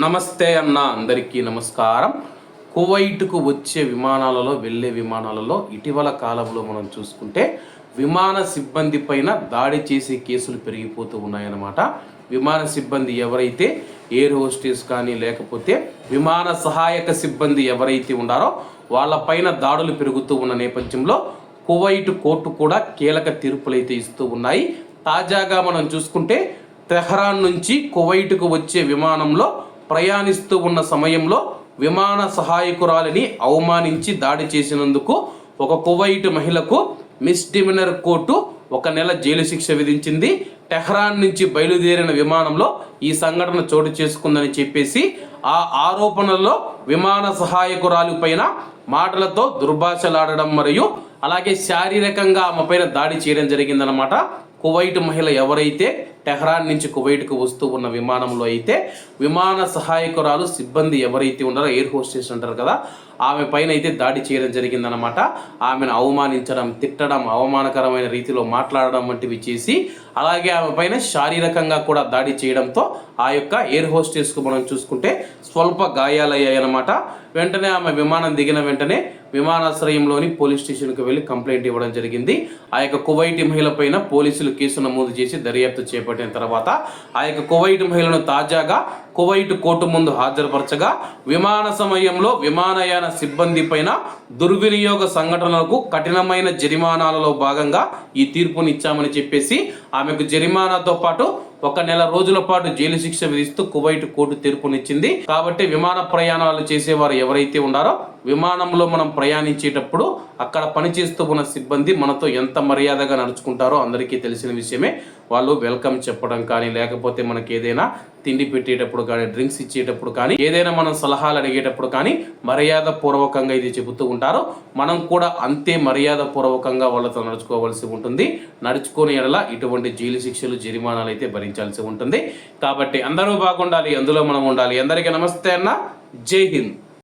నమస్తే అన్న అందరికీ నమస్కారం. కువైట్కు వచ్చే విమానాలలో వెళ్ళే విమానాలలో ఇటీవల కాలంలో మనం చూసుకుంటే విమాన సిబ్బంది పైన దాడి చేసే కేసులు పెరిగిపోతూ ఉన్నాయన్నమాట. విమాన సిబ్బంది ఎవరైతే ఎయిర్ హోస్టెస్ కానీ లేకపోతే విమాన సహాయక సిబ్బంది ఎవరైతే ఉన్నారో వాళ్ళపైన దాడులు పెరుగుతూ ఉన్న నేపథ్యంలో కువైట్ కోర్టు కూడా కీలక తీర్పులైతే ఇస్తూ ఉన్నాయి. తాజాగా మనం చూసుకుంటే తెహ్రాన్ నుంచి కువైట్కు వచ్చే విమానంలో ప్రయాణిస్తూ ఉన్న సమయంలో విమాన సహాయకురాలిని అవమానించి దాడి చేసినందుకు ఒక కువైట్ మహిళకు మిస్డిమినర్ కోర్టు ఒక నెల జైలు శిక్ష విధించింది. టెహ్రాన్ నుంచి బయలుదేరిన విమానంలో ఈ సంఘటన చోటు చేసుకుందని చెప్పేసి ఆ ఆరోపణల్లో విమాన సహాయకురాలి పైన మాటలతో దుర్భాషలాడడం మరియు అలాగే శారీరకంగా ఆమె పైన దాడి చేయడం జరిగిందనమాట కువైట్ మహిళ ఎవరైతే టెహ్రాన్ నుంచి కువైట్కు వస్తూ ఉన్న విమానంలో అయితే విమాన సహాయకురాలు సిబ్బంది ఎవరైతే ఉన్నారో ఎయిర్ హోస్టెస్ అంటారు కదా ఆమె పైన అయితే దాడి చేయడం జరిగిందనమాట ఆమెను అవమానించడం తిట్టడం అవమానకరమైన రీతిలో మాట్లాడడం వంటివి చేసి అలాగే ఆమె పైన శారీరకంగా కూడా దాడి చేయడంతో ఆ యొక్క ఎయిర్ హోస్టెస్కు మనం చూసుకుంటే స్వల్ప గాయాలయ్యాయన్నమాట వెంటనే ఆమె విమానం దిగిన వెంటనే విమానాశ్రయంలోని పోలీస్ స్టేషన్కి వెళ్ళి కంప్లైంట్ ఇవ్వడం జరిగింది. ఆ యొక్క కువైట్ మహిళపైన పోలీసులు కేసు నమోదు చేసి దర్యాప్తు చేపట్టిన తర్వాత ఆ యొక్క కువైట్ మహిళను తాజాగా కువైట్ కోర్టు ముందు హాజరుపరచగా విమాన సమయంలో విమానయాన సిబ్బంది పైన దుర్వినియోగ సంఘటనలకు కఠినమైన జరిమానాలలో భాగంగా ఈ తీర్పునిచ్చామని చెప్పేసి ఆమెకు జరిమానాతో పాటు ఒక నెల రోజుల పాటు జైలు శిక్ష విధిస్తూ కువైట్ కోర్టు తీర్పునిచ్చింది. కాబట్టి విమాన ప్రయాణాలు చేసేవారు ఎవరైతే ఉన్నారో విమానంలో మనం ప్రయాణించేటప్పుడు అక్కడ పనిచేస్తూ ఉన్న సిబ్బంది మనతో ఎంత మర్యాదగా నడుచుకుంటారో అందరికీ తెలిసిన విషయమే. వాళ్ళు వెల్కమ్ చెప్పడం కానీ లేకపోతే మనకి ఏదైనా తిండి పెట్టేటప్పుడు కానీ డ్రింక్స్ ఇచ్చేటప్పుడు కానీ ఏదైనా మనం సలహాలు అడిగేటప్పుడు కానీ మర్యాద పూర్వకంగా ఇది చెబుతూ ఉంటారో. మనం కూడా అంతే మర్యాద పూర్వకంగా వాళ్ళతో నడుచుకోవాల్సి ఉంటుంది. నడుచుకునే ఎడల ఇటువంటి జైలు శిక్షలు జరిమానాలు అయితే భరించాల్సి ఉంటుంది. కాబట్టి అందరూ బాగుండాలి అందులో మనం ఉండాలి. అందరికీ నమస్తే అన్న. జై హింద్.